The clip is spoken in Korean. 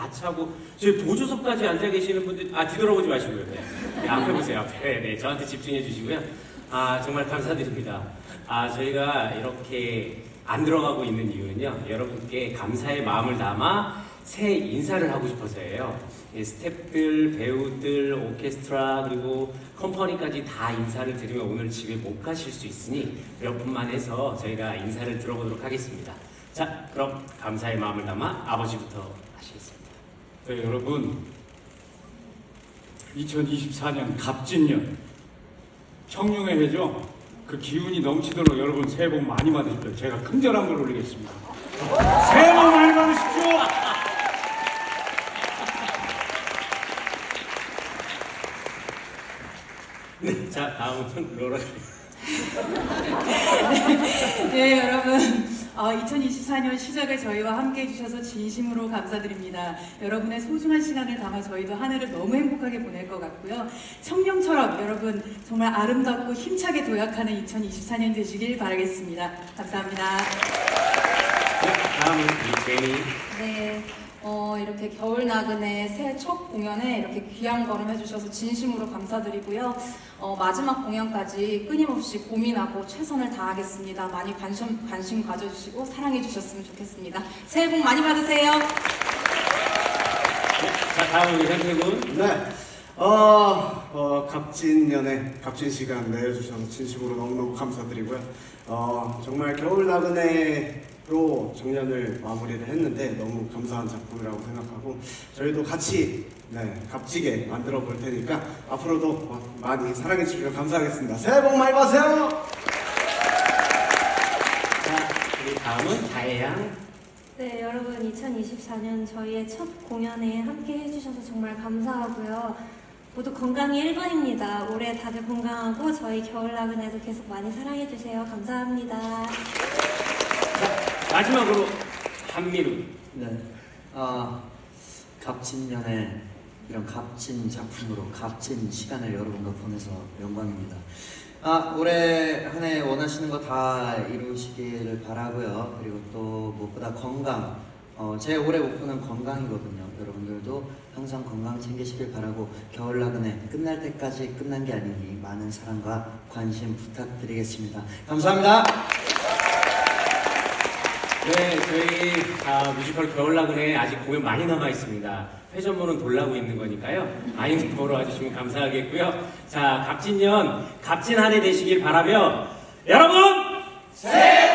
다 차고 저희 보조석까지 앉아 계시는 분들 아 뒤돌아보지 마시고요. 네. 네, 앞에 보세요. 앞에 네, 저한테 집중해 주시고요. 아 정말 감사드립니다. 아 저희가 이렇게 안 들어가고 있는 이유는요. 여러분께 감사의 마음을 담아 새 인사를 하고 싶어서예요. 예, 스태프들, 배우들, 오케스트라 그리고 컴퍼니까지 다 인사를 드리면 오늘 집에 못 가실 수 있으니 몇 분만 해서 저희가 인사를 들어보도록 하겠습니다. 자, 그럼 감사의 마음을 담아 아버지부터 하시겠습니다. 네, 여러분 2024년 갑진년 청룡의 해죠. 그 기운이 넘치도록 여러분 새해 복 많이 받으십시오. 제가 큰절한 걸 올리겠습니다. 새해 복 많이 받으십시오. 네, 자 다음은 로라. 네, 여러분. 어, 2024년 시작을 저희와 함께 해주셔서 진심으로 감사드립니다. 여러분의 소중한 시간을 담아 저희도 한 해를 너무 행복하게 보낼 것 같고요. 청룡처럼 여러분 정말 아름답고 힘차게 도약하는 2024년 되시길 바라겠습니다. 감사합니다. 네, 다음은 제니. 네, 어, 이렇게 겨울 나그네 새해 첫 공연에 이렇게 귀한 걸음 해주셔서 진심으로 감사드리고요. 어, 마지막 공연까지 끊임없이 고민하고 최선을 다하겠습니다. 많이 관심, 관심 가져주시고 사랑해주셨으면 좋겠습니다. 새해 복 많이 받으세요. 네, 자 다음은 우리 현태군. 네. 어, 어, 값진년에 값진 시간 내주셔서 진심으로 너무너무 감사드리고요. 어, 정말 겨울 나그네로 정년을 마무리를 했는데 너무 감사한 작품이라고 생각하고 저희도 같이 네, 값지게 만들어 볼 테니까 앞으로도 많이 사랑해 주시면 감사하겠습니다. 새해 복 많이 받으세요! 자, 우리 다음은 다혜양. 네, 여러분 2024년 저희의 첫 공연에 함께 해주셔서 정말 감사하고요. 모두 건강이 1번입니다. 올해 다들 건강하고 저희 겨울 나그네도 계속 많이 사랑해주세요. 감사합니다. 마지막으로 한미루. 네. 아, 값진년에 이런 값진 작품으로 값진 시간을 여러분과 보내서 영광입니다. 아, 올해 한 해 원하시는 거 다 이루시기를 바라고요. 그리고 또 무엇보다 건강. 어, 제 올해 목표는 건강이거든요. 여러분들도 항상 건강 챙기시길 바라고 겨울 나그네 끝날 때까지 끝난 게 아니니 많은 사랑과 관심 부탁드리겠습니다. 감사합니다. 네, 저희 아, 뮤지컬 겨울 나그네 아직 공연 많이 남아 있습니다. 회전문은 돌라고 있는 거니까요. 많이 보러 와주시면 감사하겠고요. 자, 갑진년, 갑진 한해 되시길 바라며 여러분 새해